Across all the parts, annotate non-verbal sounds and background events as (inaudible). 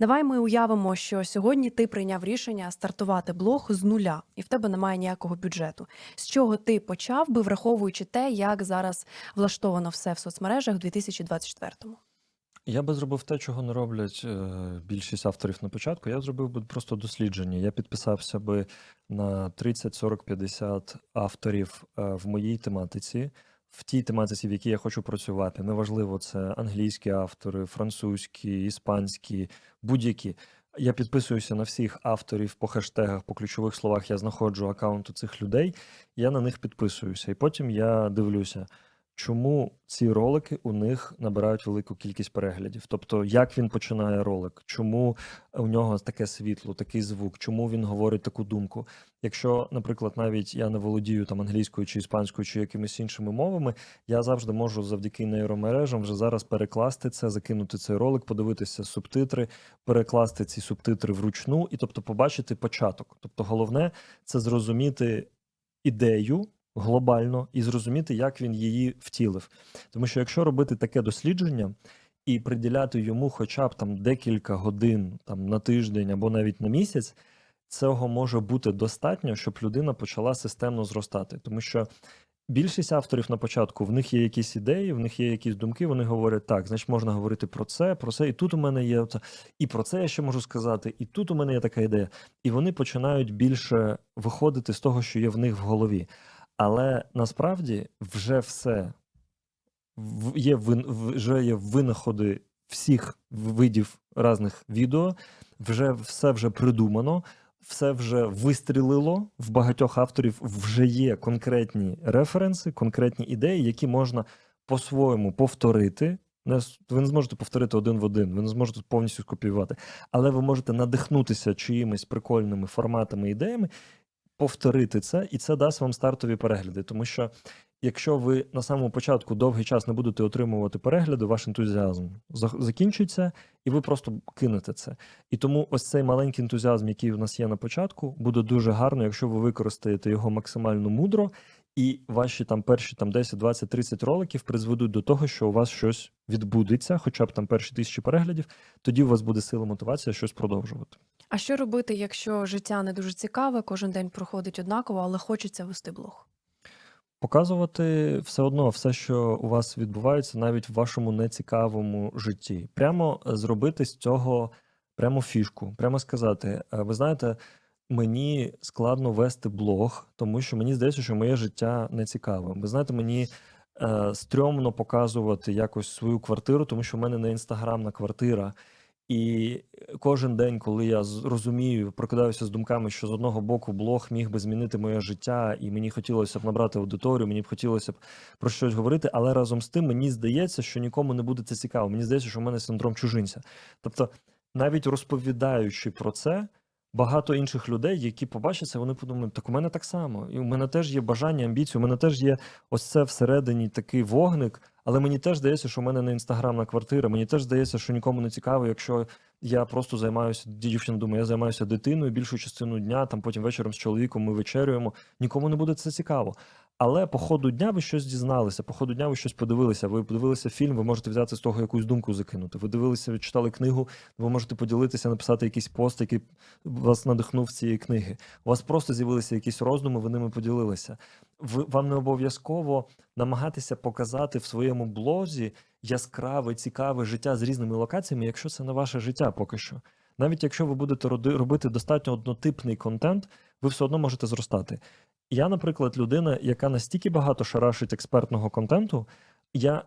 Давай ми уявимо, що сьогодні ти прийняв рішення стартувати блог з нуля, і в тебе немає ніякого бюджету. З чого ти почав би, враховуючи те, як зараз влаштовано все в соцмережах у 2024-му? Я би зробив те, чого не роблять е, більшість авторів на початку. Я зробив би просто дослідження. Я підписався би на 30, 40, 50 авторів е, в моїй тематиці, в тій тематиці, в якій я хочу працювати. Неважливо, це англійські автори, французькі, іспанські, будь-які. Я підписуюся на всіх авторів по хештегах, по ключових словах. Я знаходжу аккаунти цих людей, я на них підписуюся, і потім я дивлюся. Чому ці ролики у них набирають велику кількість переглядів? Тобто, як він починає ролик, чому у нього таке світло, такий звук, чому він говорить таку думку? Якщо, наприклад, навіть я не володію там англійською чи іспанською чи якимись іншими мовами, я завжди можу завдяки нейромережам вже зараз перекласти це, закинути цей ролик, подивитися субтитри, перекласти ці субтитри вручну, і тобто побачити початок. Тобто, головне це зрозуміти ідею глобально і зрозуміти, як він її втілив. Тому що якщо робити таке дослідження і приділяти йому хоча б там декілька годин там на тиждень або навіть на місяць, цього може бути достатньо, щоб людина почала системно зростати. Тому що більшість авторів на початку в них є якісь ідеї, в них є якісь думки. Вони говорять, так, значить, можна говорити про це, про це, і тут у мене є оце, і про це я ще можу сказати, і тут у мене є така ідея. І вони починають більше виходити з того, що є в них в голові. Але насправді вже все є вже є винаходи всіх видів різних відео, вже все вже придумано, все вже вистрілило в багатьох авторів. Вже є конкретні референси, конкретні ідеї, які можна по-своєму повторити. Ви не зможете повторити один в один, ви не зможете повністю скопіювати, але ви можете надихнутися чиїмись прикольними форматами, ідеями, повторити це, і це дасть вам стартові перегляди. Тому що якщо ви на самому початку довгий час не будете отримувати перегляди, ваш ентузіазм закінчиться, і ви просто кинете це. І тому ось цей маленький ентузіазм, який у нас є на початку, буде дуже гарно, якщо ви використаєте його максимально мудро, і ваші там перші там 10, 20, 30 роликів призведуть до того, що у вас щось відбудеться, хоча б там перші тисячі переглядів, тоді у вас буде сила мотивація щось продовжувати. А що робити, якщо життя не дуже цікаве, кожен день проходить однаково, але хочеться вести блог? Показувати все одно все, що у вас відбувається, навіть в вашому нецікавому житті. Прямо е, зробити з цього прямо фішку, прямо сказати: «Е, ви знаєте, мені складно вести блог, тому що мені здається, що моє життя не цікаве. Ви знаєте, мені е, стрьомно показувати якось свою квартиру, тому що в мене не інстаграмна квартира. І кожен день, коли я розумію, прокидаюся з думками, що з одного боку блог міг би змінити моє життя, і мені хотілося б набрати аудиторію, мені б хотілося б про щось говорити, але разом з тим мені здається, що нікому не буде це цікаво. Мені здається, що в мене синдром чужинця. Тобто, навіть розповідаючи про це, багато інших людей, які побачать це, вони подумають, так у мене так само. І у мене теж є бажання, амбіції, у мене теж є ось це всередині такий вогник. Але мені теж здається, що в мене не інстаграмна квартира. Мені теж здається, що нікому не цікаво, якщо я просто займаюся, дівчина думає, я займаюся дитиною більшу частину дня, там потім вечором з чоловіком ми вечерюємо. Нікому не буде це цікаво. Але по ходу дня ви щось дізналися, по ходу дня ви щось подивилися. Ви подивилися фільм, ви можете взяти з того якусь думку закинути. Ви дивилися, ви читали книгу, ви можете поділитися, написати якийсь пост, який вас надихнув цієї книги. У вас просто з'явилися якісь роздуми, ви ними поділилися. Ви, вам не обов'язково намагатися показати в своєму блозі яскраве, цікаве життя з різними локаціями, якщо це не ваше життя поки що. Навіть якщо ви будете робити достатньо однотипний контент, ви все одно можете зростати. Я, наприклад, людина, яка настільки багато шарашить експертного контенту, я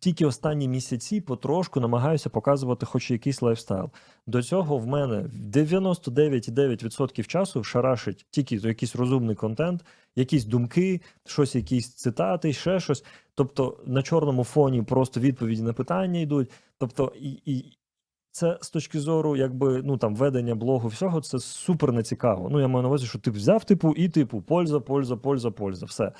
тільки останні місяці потрошку намагаюся показувати хоч якийсь лайфстайл. До цього в мене 99,9% часу шарашить тільки якийсь розумний контент, якісь думки, щось, якісь цитати, ще щось. Тобто на чорному фоні просто відповіді на питання йдуть. Тобто, і, і це з точки зору, якби ну там ведення блогу, всього це супер нецікаво. Ну я маю на увазі, що ти взяв типу і типу польза, польза, польза, польза, все.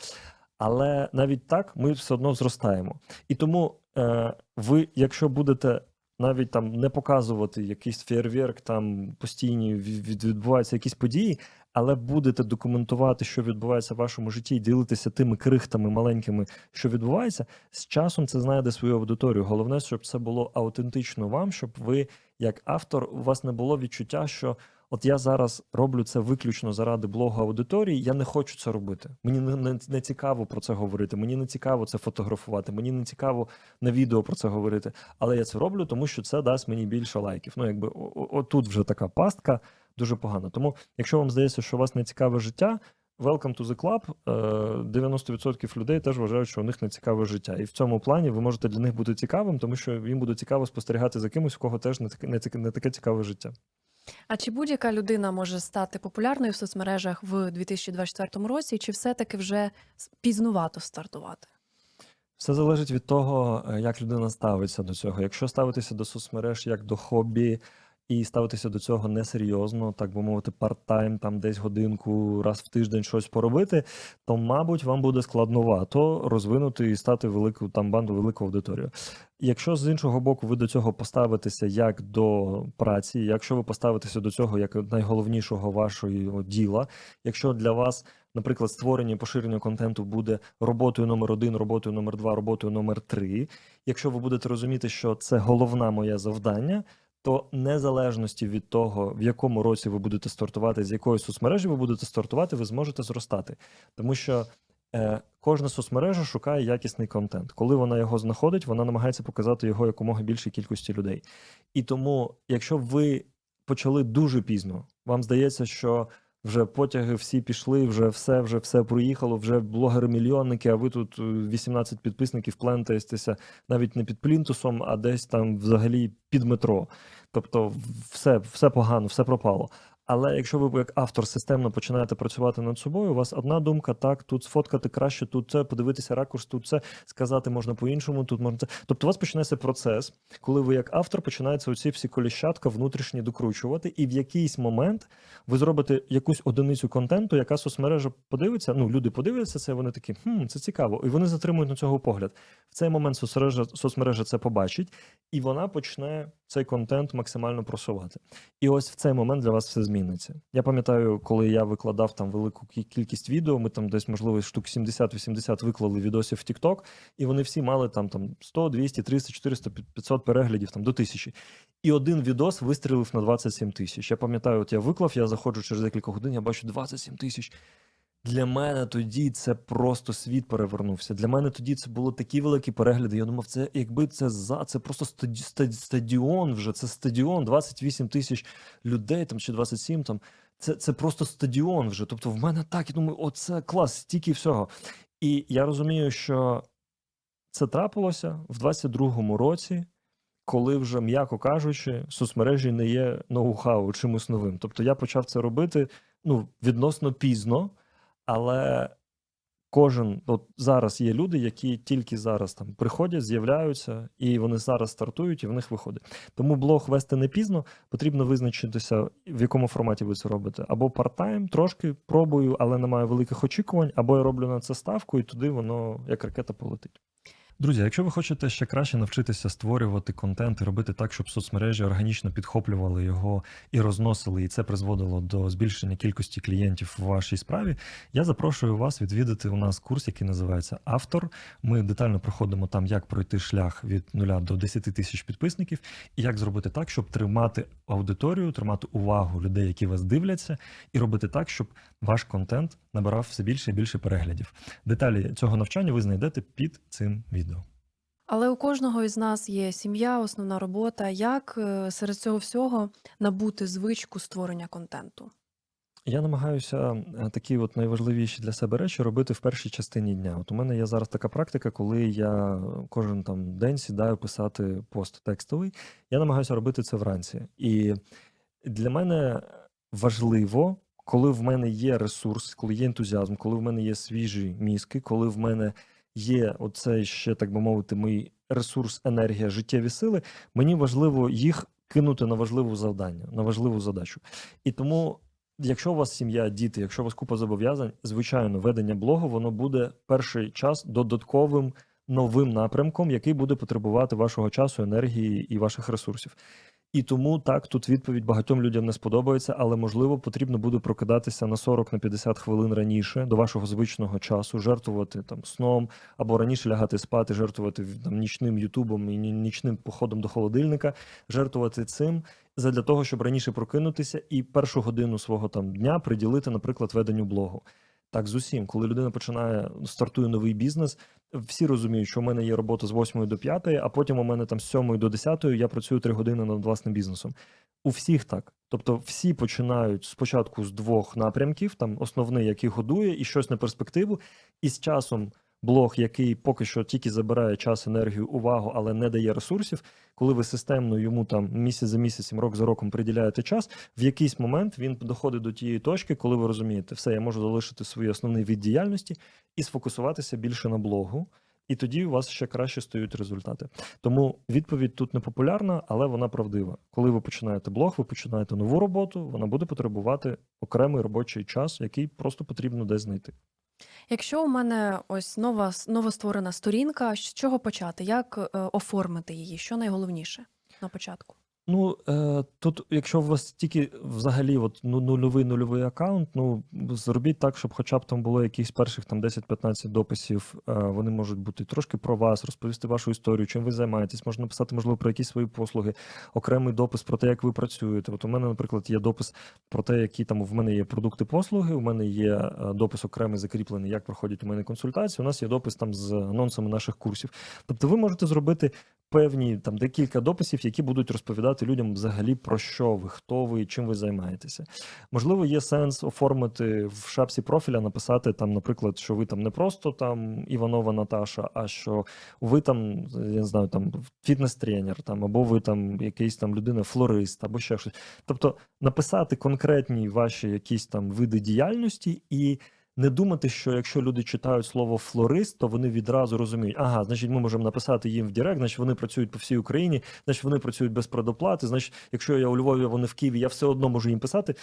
Але навіть так ми все одно зростаємо. І тому е, ви, якщо будете навіть там не показувати якийсь фейерверк, там постійні від- від- відбуваються якісь події, але будете документувати, що відбувається в вашому житті, і ділитися тими крихтами маленькими, що відбувається, з часом це знайде свою аудиторію. Головне, щоб це було аутентично вам, щоб ви, як автор, у вас не було відчуття, що от я зараз роблю це виключно заради блогу аудиторії. Я не хочу це робити. Мені не, не, не цікаво про це говорити. Мені не цікаво це фотографувати. Мені не цікаво на відео про це говорити. Але я це роблю, тому що це дасть мені більше лайків. Ну, якби отут вже така пастка дуже погана. Тому, якщо вам здається, що у вас не цікаве життя. Welcome to the club. Е, 90% людей теж вважають, що у них не цікаве життя. І в цьому плані ви можете для них бути цікавим, тому що їм буде цікаво спостерігати за кимось, у кого теж не таке, не таке, не таке цікаве життя. А чи будь-яка людина може стати популярною в соцмережах в 2024 році, чи все-таки вже пізнувато стартувати? Все залежить від того, е, як людина ставиться до цього. Якщо ставитися до соцмереж як до хобі і ставитися до цього несерйозно, так би мовити, парт-тайм, там десь годинку, раз в тиждень щось поробити, то, мабуть, вам буде складновато розвинути і стати велику там банду, велику аудиторію. Якщо з іншого боку ви до цього поставитеся як до праці, якщо ви поставитеся до цього як найголовнішого вашого діла, якщо для вас наприклад, створення і поширення контенту буде роботою номер один, роботою номер два, роботою номер три. Якщо ви будете розуміти, що це головне моє завдання, то незалежності від того, в якому році ви будете стартувати, з якої соцмережі ви будете стартувати, ви зможете зростати. Тому що е, кожна соцмережа шукає якісний контент. Коли вона його знаходить, вона намагається показати його якомога більшій кількості людей. І тому, якщо ви почали дуже пізно, вам здається, що вже потяги всі пішли, вже все, вже все проїхало, вже блогери-мільйонники, а ви тут е, 18 підписників плентаєтеся навіть не під плінтусом, а десь там взагалі під метро. Тобто все, все погано, все пропало. Але якщо ви як автор системно починаєте працювати над собою, у вас одна думка, так, тут сфоткати краще, тут це, подивитися ракурс, тут це, сказати можна по-іншому, тут можна це. Тобто у вас починається процес, коли ви як автор починаєте оці всі коліщатка внутрішні докручувати, і в якийсь момент ви зробите якусь одиницю контенту, яка соцмережа подивиться. Ну, люди подивляться це, вони такі, хм, це цікаво. І вони затримують на цього погляд. В цей момент соцмережа, соцмережа це побачить, і вона почне цей контент максимально просувати. І ось в цей момент для вас все зміниться. Я пам'ятаю, коли я викладав там велику кількість відео, ми там десь, можливо, штук 70-80 виклали відосів в TikTok, і вони всі мали там, там 100, 200, 300, 400, 500 переглядів там до тисячі. І один відос вистрілив на 27 тисяч. Я пам'ятаю, от я виклав, я заходжу через декілька годин, я бачу 27 тисяч. Для мене тоді це просто світ перевернувся. Для мене тоді це були такі великі перегляди. Я думав, це якби це за це просто стаді, стаді- стадіон вже. Це стадіон, 28 тисяч людей там чи 27 там. Це, це просто стадіон вже. Тобто, в мене так, я думаю, оце клас, стільки всього. І я розумію, що це трапилося в 22-му році, коли вже, м'яко кажучи, соцмережі не є ноу-хау чимось новим. Тобто я почав це робити ну, відносно пізно, але кожен от зараз є люди, які тільки зараз там приходять, з'являються, і вони зараз стартують, і в них виходить. Тому блог вести не пізно, потрібно визначитися, в якому форматі ви це робите. Або парт-тайм, трошки пробую, але не маю великих очікувань, або я роблю на це ставку, і туди воно як ракета полетить. Друзі, якщо ви хочете ще краще навчитися створювати контент і робити так, щоб соцмережі органічно підхоплювали його і розносили, і це призводило до збільшення кількості клієнтів в вашій справі, я запрошую вас відвідати у нас курс, який називається Автор. Ми детально проходимо там, як пройти шлях від нуля до 10 тисяч підписників, і як зробити так, щоб тримати аудиторію, тримати увагу людей, які вас дивляться, і робити так, щоб ваш контент набирав все більше і більше переглядів. Деталі цього навчання ви знайдете під цим відео. Але у кожного із нас є сім'я, основна робота. Як е, серед цього всього набути звичку створення контенту? Я намагаюся е, такі от найважливіші для себе речі робити в першій частині дня. От у мене є зараз така практика, коли я кожен там день сідаю писати пост текстовий. Я намагаюся робити це вранці. І для мене важливо, коли в мене є ресурс, коли є ентузіазм, коли в мене є свіжі мізки, коли в мене є оцей ще, так би мовити, мій ресурс, енергія, життєві сили, мені важливо їх кинути на важливе завдання, на важливу задачу. І тому, якщо у вас сім'я, діти, якщо у вас купа зобов'язань, звичайно, ведення блогу воно буде перший час додатковим новим напрямком, який буде потребувати вашого часу, енергії і ваших ресурсів. І тому так, тут відповідь багатьом людям не сподобається, але можливо потрібно буде прокидатися на 40 на 50 хвилин раніше до вашого звичного часу, жертвувати там сном або раніше лягати спати, жертвувати там нічним ютубом і нічним походом до холодильника, жертвувати цим задля того, щоб раніше прокинутися і першу годину свого там дня приділити, наприклад, веденню блогу. Так, з усім, коли людина починає стартує новий бізнес, всі розуміють, що у мене є робота з 8 до 5, а потім у мене там з 7 до 10 я працюю 3 години над власним бізнесом. У всіх так. Тобто всі починають спочатку з двох напрямків, там основний, який годує, і щось на перспективу, і з часом блог, який поки що тільки забирає час, енергію, увагу, але не дає ресурсів. Коли ви системно йому там місяць за місяцем, рок за роком приділяєте час, в якийсь момент він доходить до тієї точки, коли ви розумієте, все, я можу залишити свій основний від діяльності і сфокусуватися більше на блогу. І тоді у вас ще краще стають результати. Тому відповідь тут не популярна, але вона правдива. Коли ви починаєте блог, ви починаєте нову роботу, вона буде потребувати окремий робочий час, який просто потрібно десь знайти. Якщо у мене ось нова новостворена сторінка, з чого почати? Як е, оформити її? Що найголовніше на початку? Ну е, тут, якщо у вас тільки взагалі от, ну, нульовий нульовий аккаунт, ну зробіть так, щоб хоча б там було якихось перших там 10-15 дописів. Е, вони можуть бути трошки про вас, розповісти вашу історію, чим ви займаєтесь. Можна написати, можливо, про якісь свої послуги, окремий допис про те, як ви працюєте. От у мене, наприклад, є допис про те, які там в мене є продукти послуги. У мене є е, допис окремий закріплений, як проходять у мене консультації. У нас є допис там з анонсами наших курсів. Тобто, ви можете зробити певні там декілька дописів, які будуть розповідати людям взагалі про що ви, хто ви, чим ви займаєтеся. Можливо, є сенс оформити в шапці профіля, написати там, наприклад, що ви там не просто там Іванова Наташа, а що ви там, я не знаю, там фітнес-тренер, там або ви там якийсь там людина, флорист, або ще щось. Тобто написати конкретні ваші якісь там види діяльності і. Не думати, що якщо люди читають слово флорист, то вони відразу розуміють, ага, значить, ми можемо написати їм в Дірект, значить вони працюють по всій Україні, значить вони працюють без предоплати. Значить, якщо я у Львові, вони в Києві, я все одно можу їм писати.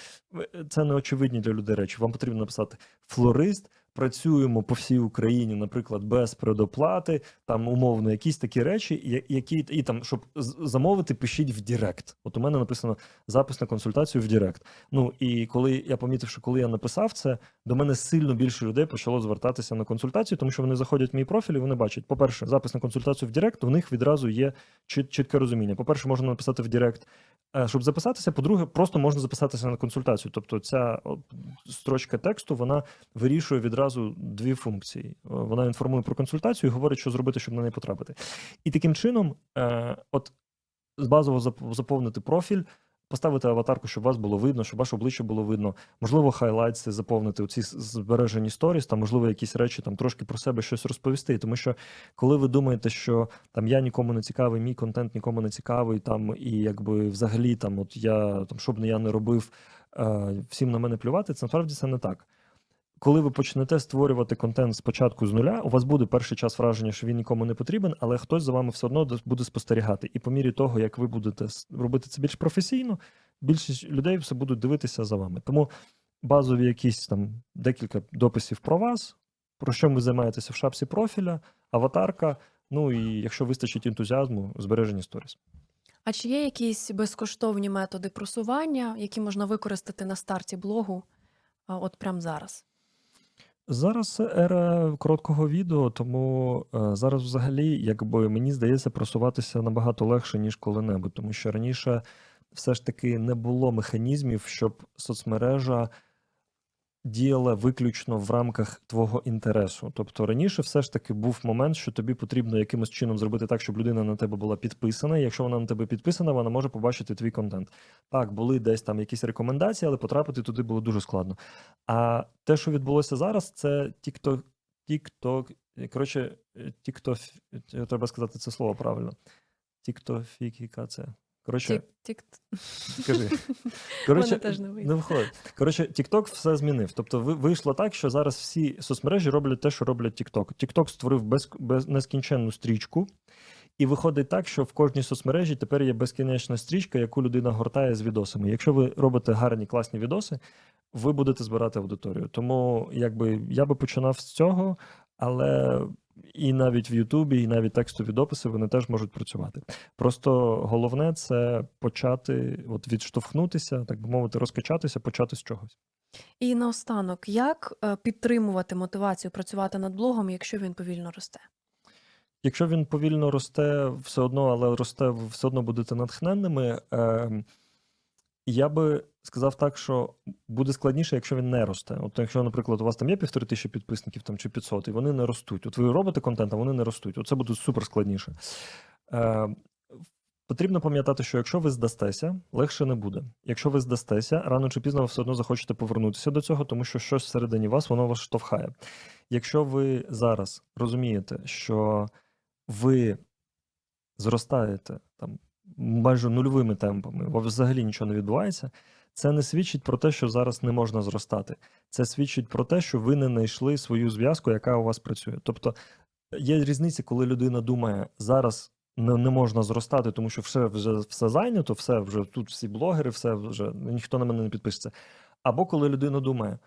Це не очевидні для людей речі. Вам потрібно написати флорист. Працюємо по всій Україні, наприклад, без предоплати, там умовно якісь такі речі, які і там, щоб замовити, пишіть в Директ. От у мене написано запис на консультацію в Директ. Ну і коли я помітив, що коли я написав це, до мене сильно більше людей почало звертатися на консультацію, тому що вони заходять в мій профіль і вони бачать, по-перше, запис на консультацію в Директ, у них відразу є чіт- чітке розуміння. По-перше, можна написати в Директ, е, щоб записатися. По-друге, просто можна записатися на консультацію. Тобто, ця строчка тексту вона вирішує відразу дві функції. Е, Вона інформує про консультацію і говорить, що зробити, щоб на неї потрапити. І таким чином, е, от базово зап- заповнити профіль. Поставити аватарку, щоб вас було видно, щоб ваше обличчя було видно. Можливо, хайлайтси заповнити у ці збережені сторіс, там можливо якісь речі там трошки про себе щось розповісти. Тому що коли ви думаєте, що там я нікому не цікавий, мій контент нікому не цікавий, там і якби взагалі там, от я там, щоб не я не робив, е, всім на мене плювати, це насправді це не так. Коли ви почнете створювати контент спочатку з нуля, у вас буде перший час враження, що він нікому не потрібен, але хтось за вами все одно буде спостерігати. І по мірі того, як ви будете робити це більш професійно, більшість людей все будуть дивитися за вами. Тому базові якісь там декілька дописів про вас, про що ви займаєтеся в шапці профіля, аватарка. Ну і якщо вистачить ентузіазму, збережені сторіс. А чи є якісь безкоштовні методи просування, які можна використати на старті блогу, от прямо зараз? Зараз ера короткого відео, тому е, зараз взагалі, якби мені здається, просуватися набагато легше, ніж коли-небудь, тому що раніше все ж таки не було механізмів, щоб соцмережа діяла виключно в рамках твого інтересу. Тобто раніше все ж таки був момент, що тобі потрібно якимось чином зробити так, щоб людина на тебе була підписана. І якщо вона на тебе підписана, вона може побачити твій контент. Так, були десь там якісь рекомендації, але потрапити туди було дуже складно. А те, що відбулося зараз, це TikTok, TikTok, коротше, TikTok, треба сказати це слово правильно. TikTokфікація. Коротше, Тік, скажи. (laughs) Мене теж не вийде. не виходить. Коротше, TikTok все змінив. Тобто ви- вийшло так, що зараз всі соцмережі роблять те, що роблять TikTok. TikTok створив без, без нескінченну стрічку, і виходить так, що в кожній соцмережі тепер є безкінечна стрічка, яку людина гортає з відосами. Якщо ви робите гарні класні відоси, ви будете збирати аудиторію. Тому якби я би починав з цього. Але і навіть в Ютубі, і навіть текстові дописи вони теж можуть працювати. Просто головне це почати, от відштовхнутися, так би мовити, розкачатися, почати з чогось. І наостанок, як е, підтримувати мотивацію працювати над блогом, якщо він повільно росте? Якщо він повільно росте, все одно, але росте, ви все одно будете натхненними. Е, я би сказав так, що буде складніше, якщо він не росте. От якщо, наприклад, у вас там є півтори тисячі підписників там, чи 500, і вони не ростуть. От ви робите контент, а вони не ростуть. Оце буде супер складніше. Е, потрібно пам'ятати, що якщо ви здастеся, легше не буде. Якщо ви здастеся, рано чи пізно ви все одно захочете повернутися до цього, тому що щось всередині вас воно вас штовхає. Якщо ви зараз розумієте, що ви зростаєте там майже нульовими темпами, вас взагалі нічого не відбувається, це не свідчить про те, що зараз не можна зростати. Це свідчить про те, що ви не знайшли свою зв'язку, яка у вас працює. Тобто є різниця, коли людина думає, зараз не, не можна зростати, тому що все вже все зайнято, все вже тут всі блогери, все вже ніхто на мене не підпишеться. Або коли людина думає.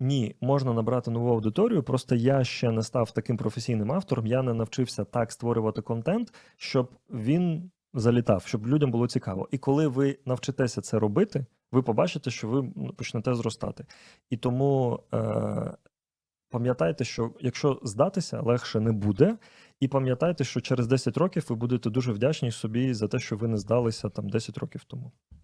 Ні, можна набрати нову аудиторію. Просто я ще не став таким професійним автором. Я не навчився так створювати контент, щоб він залітав, щоб людям було цікаво. І коли ви навчитеся це робити, ви побачите, що ви ну, почнете зростати. І тому е- пам'ятайте, що якщо здатися, легше не буде. І пам'ятайте, що через 10 років ви будете дуже вдячні собі за те, що ви не здалися там 10 років тому.